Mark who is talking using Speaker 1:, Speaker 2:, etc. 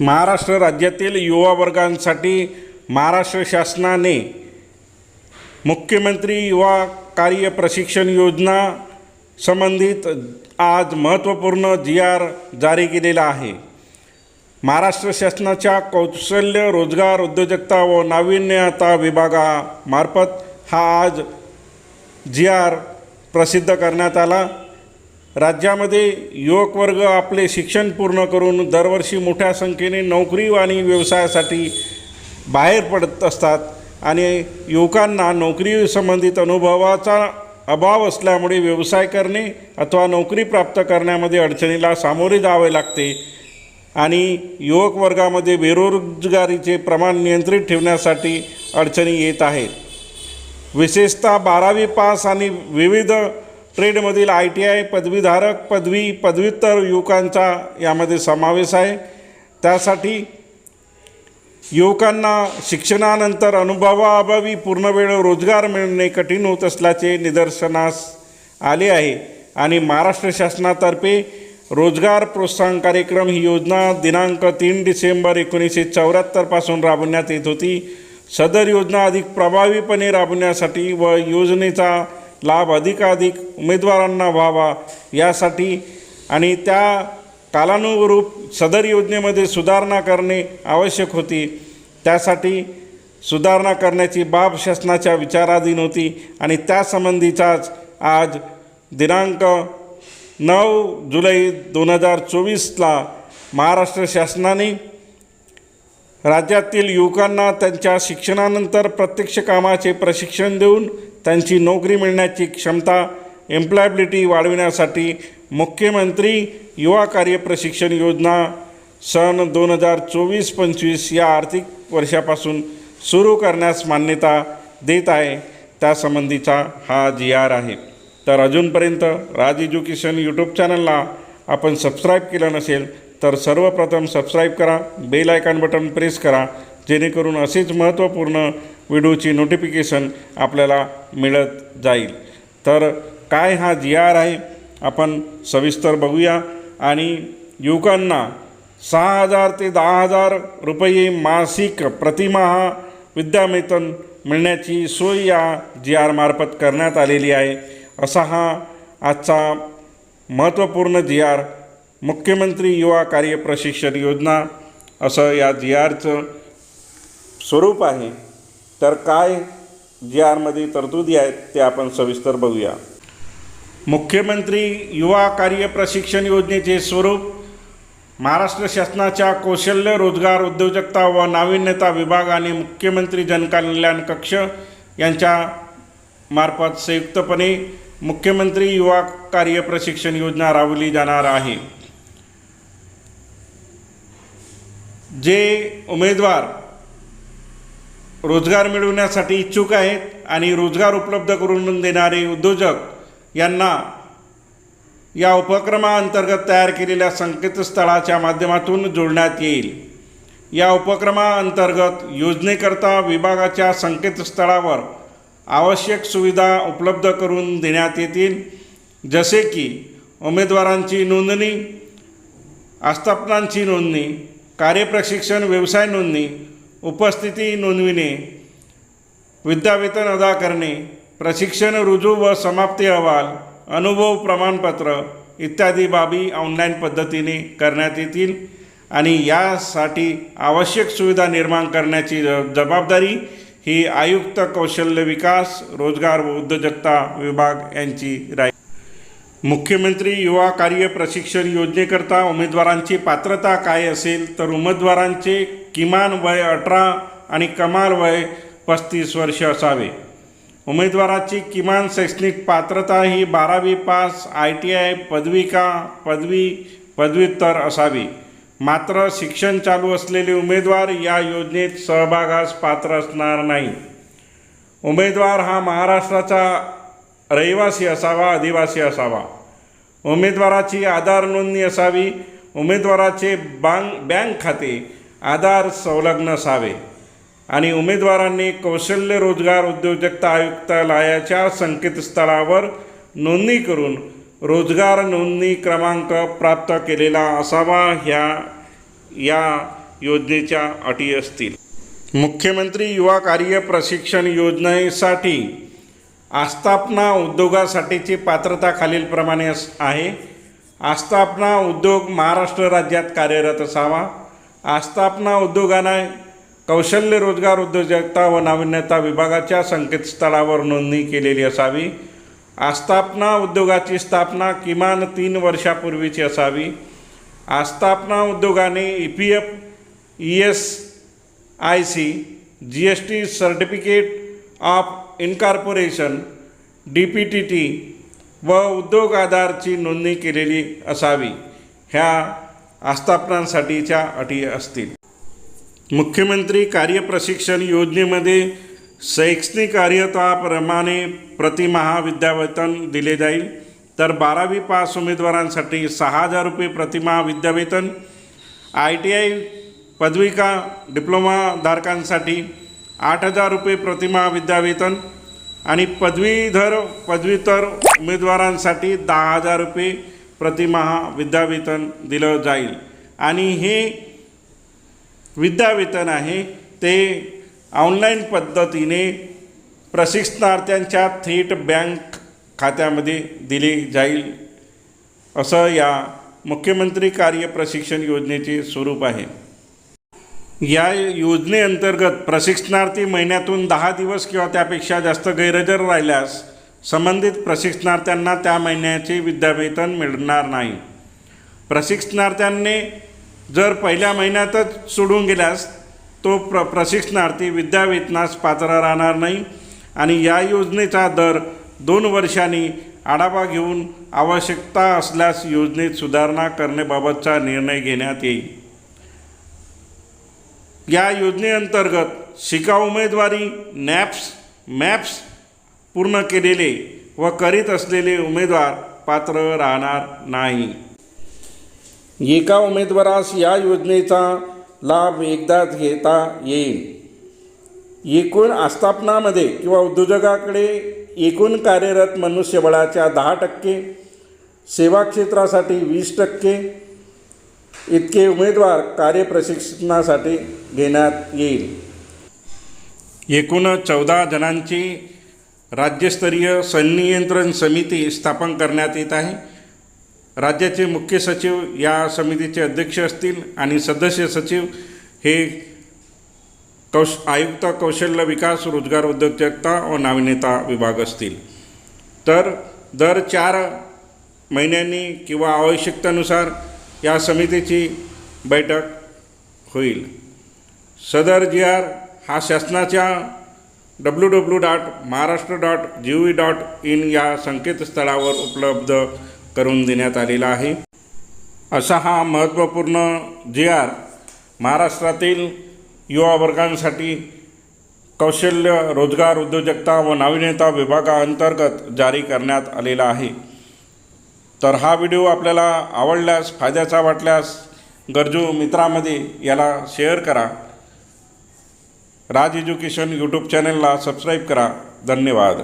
Speaker 1: महाराष्ट्र राज्यातील युवा वर्गांसाठी महाराष्ट्र शासनाने मुख्यमंत्री युवा कार्य प्रशिक्षण योजना संबंधित आज महत्त्वपूर्ण जी आर जारी केलेला आहे. महाराष्ट्र शासनाच्या कौशल्य रोजगार उद्योजकता व नाविन्यता विभागामार्फत हा आज जी आर प्रसिद्ध करण्यात आला. राज्यामध्ये युवक वर्ग आपले शिक्षण पूर्ण करून दरवर्षी मोठ्या संख्येने नोकरी आणि व्यवसायासाठी बाहेर पडत असतात आणि युवकांना नोकरी संबंधित अनुभवाचा अभाव असल्यामुळे व्यवसाय करणे अथवा नोकरी प्राप्त करण्यामध्ये अडचणीला सामोरे जावे लागते आणि युवक वर्गामध्ये बेरोजगारीचे प्रमाण नियंत्रित ठेवण्यासाठी अडचणी येत आहेत. विशेषतः बारावी पास आणि विविध ट्रेडमधील आय टी आय पदवीधारक पदवी पदव्युत्तर युवकांचा यामध्ये समावेश आहे. त्यासाठी युवकांना शिक्षणानंतर अनुभवाअभावी पूर्णवेळ रोजगार मिळणे कठीण होत असल्याचे निदर्शनास आले आहे. आणि महाराष्ट्र शासनातर्फे रोजगार प्रोत्साहन कार्यक्रम ही योजना दिनांक तीन डिसेंबर एकोणीसशे चौऱ्याहत्तरपासून राबवण्यात येत होती. सदर योजना अधिक प्रभावीपणे राबवण्यासाठी व योजनेचा लाभ अधिकाधिक उमेदवारांना व्हावा यासाठी आणि त्या कालानुरूप सदर योजनेमध्ये सुधारणा करणे आवश्यक होती. त्यासाठी सुधारणा करण्याची बाब शासनाच्या विचाराधीन होती आणि त्यासंबंधीचाच आज दिनांक नऊ जुलै दोन हजार चोवीसला महाराष्ट्र शासनाने राज्यातील युवकांना त्यांच्या शिक्षणानंतर प्रत्यक्ष कामाचे प्रशिक्षण देऊन त्यांची नोकरी मिळण्याची क्षमता एम्प्लॉयबिलिटी वाढविण्यासाठी मुख्यमंत्री युवा कार्य प्रशिक्षण योजना सन दोन हजार चोवीस पंचवीस या आर्थिक वर्षापासून सुरू करण्यास मान्यता देत आहे. त्यासंबंधीचा हा जी आर आहे. तर अजूनपर्यंत राज एज्युकेशन यूट्यूब चॅनलला आपण सबस्क्राईब केलं नसेल तर सर्वप्रथम सबस्क्राईब करा बेल आयकॉन बटन प्रेस करा जेणेकरून असेच महत्त्वपूर्ण व्हिडिओची नोटिफिकेशन आपल्याला मिळत जाईल. तर काय हा जी आर आहे? आपण सविस्तर बघूया. आणि युवकांना सहा हजार ते दहा हजार रुपये मासिक प्रतिमाहा विद्यावेतन मिळण्याची सोय या जी आरमार्फत करण्यात आलेली आहे. असा हा आजचा महत्त्वपूर्ण जी आर मुख्यमंत्री युवा कार्य प्रशिक्षण योजना असं या जी आरचं स्वरूप आहे. तर काय जी आरमध्ये तरतुदी आहेत ते आपण सविस्तर बघूया. मुख्यमंत्री युवा कार्य प्रशिक्षण योजनेचे स्वरूप महाराष्ट्र शासनाच्या कौशल्य रोजगार उद्योजकता व नाविन्यता विभाग आणि मुख्यमंत्री जनकल्याण कक्ष यांच्या मार्फत संयुक्तपणे मुख्यमंत्री युवा कार्य प्रशिक्षण योजना राबवली जाणार आहे. जे उमेदवार रोजगार मिळवण्यासाठी इच्छुक आहेत आणि रोजगार उपलब्ध करून देणारे उद्योजक यांना या उपक्रमाअंतर्गत तयार केलेल्या संकेतस्थळाच्या माध्यमातून जोडण्यात येईल. या उपक्रमाअंतर्गत योजनेकरता विभागाच्या संकेतस्थळावर आवश्यक सुविधा उपलब्ध करून देण्यात येतील जसे की उमेदवारांची नोंदणी आस्थापनांची नोंदणी कार्यप्रशिक्षण व्यवसाय नोंदणी उपस्थिती नोंदविणे विद्यावेतन अदा करणे प्रशिक्षण रुजू व समाप्ती अहवाल अनुभव प्रमाणपत्र इत्यादी बाबी ऑनलाईन पद्धतीने करण्यात येतील आणि यासाठी आवश्यक सुविधा निर्माण करण्याची ज- जबाबदारी ही आयुक्त कौशल्य विकास रोजगार व उद्योजकता विभाग यांची राहील. मुख्यमंत्री युवा कार्य प्रशिक्षण योजनेकरता उमेदवारांची पात्रता काय असेल तर उमेदवारांचे किमान वय अठरा आणि कमाल वय पस्तीस वर्ष असावे. उमेदवाराची किमान शैक्षणिक पात्रता ही बारावी पास आय टी आय पदविका पदवी पदव्युत्तर असावी. मात्र शिक्षण चालू असलेले उमेदवार या योजनेत सहभागास पात्र असणार नाही. उमेदवार हा महाराष्ट्राचा रहिवासी असावा आदिवासी असावा. उमेदवाराची आधार नोंदणी असावी. उमेदवाराचे बांग बँक खाते आधार संलग्न असावे. आणि उमेदवारांनी कौशल्य रोजगार उद्योजकता आयुक्तालयाच्या संकेतस्थळावर नोंदणी करून रोजगार नोंदणी क्रमांक प्राप्त केलेला असावा ह्या या योजनेच्या अटी असतील. मुख्यमंत्री युवा कार्य प्रशिक्षण योजनेसाठी आस्थापना उद्योगासाठीची पात्रता खालीलप्रमाणे आहे. आस्थापना उद्योग महाराष्ट्र राज्यात कार्यरत असावा. आस्थापना उद्योगाने कौशल्य रोजगार उद्योजकता व नाविन्यता विभागाच्या संकेतस्थळावर नोंदणी केलेली असावी. आस्थापना उद्योगाची स्थापना किमान तीन वर्षापूर्वीची असावी. आस्थापना उद्योगाने E P F E S I C G S T certificate of incorporation D P T T व उद्योग आधारची नोंदणी केलेली असावी. ह्या आस्थापनांसाठीच्या अटी असतील. मुख्यमंत्री कार्यप्रशिक्षण योजनेमध्ये शैक्षणिक कार्यताप्रमाणे प्रतिमहा विद्यावेतन दिले जाईल. तर बारावी पास उमेदवारांसाठी सहा हजार रुपये प्रतिमहा विद्यावेतन आय टी आय पदविका डिप्लोमाधारकांसाठी आठ हजार रुपये प्रतिमहा विद्यावेतन आणि पदवीधर पदव्युत्तर उमेदवारांसाठी दहा हजार रुपये प्रतिमहा विद्यावेतन दिलं जाईल. आणि हे विद्यावेतन आहे ते ऑनलाईन पद्धतीने प्रशिक्षणार्थ्यांच्या थेट बँक खात्यामध्ये दिले जाईल. असं या मुख्यमंत्री कार्य प्रशिक्षण योजनेचे स्वरूप आहे. या योजनेअंतर्गत प्रशिक्षणार्थी महिन्यातून दहा दिवस किंवा त्यापेक्षा जास्त गैरहजर राहिल्यास संबंधित प्रशिक्षणार्थ्यांना त्या महिन्याचे विद्यावेतन मिळणार नाही. प्रशिक्षणार्थ्यांनी जर पहिल्या महिन्यातच सोडून गेल्यास तो प्र प्रशिक्षणार्थी विद्यावेतनास पात्र राहणार नाही आणि या योजनेचा दर दोन वर्षांनी आढावा घेऊन आवश्यकता असल्यास योजनेत सुधारणा करण्याबाबतचा निर्णय घेण्यात येईल. या योजनेअंतर्गत शिका उमेदवारी नॅप्स मॅप्स पूर्ण केलेले व करीत असलेले उमेदवार पात्र राहणार नाही. एका उमेदवारास या योजनेचा लाभ एकदाच घेता येईल. एकूण आस्थापनामध्ये किंवा उद्योजकाकडे एकूण कार्यरत मनुष्यबळाच्या दहा टक्के सेवा क्षेत्रासाठी वीस टक्के इतके उमेदवार कार्यप्रशिक्षणासाठी घेण्यात येईल. एकूण चौदा जणांची राज्यस्तरीय संनियंत्रण समिती स्थापन करण्यात येत आहे. राज्याचे मुख्य सचिव या समितीचे अध्यक्ष असतील आणि सदस्य सचिव हे कौश आयुक्त कौशल्य विकास रोजगार उद्योजकता व नाविन्यता विभाग असतील. तर दर चार महिन्यांनी किंवा आवश्यकतेनुसार या समितीची बैठक होईल. सदर जी आर हा शासनाच्या W W dot Maharashtra dot G V dot in या संकेतस्थळावर उपलब्ध करून देण्यात आलेला आहे. असा हा महत्त्वपूर्ण जी आर महाराष्ट्रातील युवा वर्गांसाठी कौशल्य रोजगार उद्योजकता व नाविन्यता विभागाअंतर्गत जारी करण्यात आलेला आहे. तर हा व्हिडिओ आपल्याला आवडल्यास फायद्याचा वाटल्यास गरजू मित्रामध्ये याला शेअर करा. राज एज्युकेशन यूट्यूब चॅनलला सबस्क्राईब करा. धन्यवाद.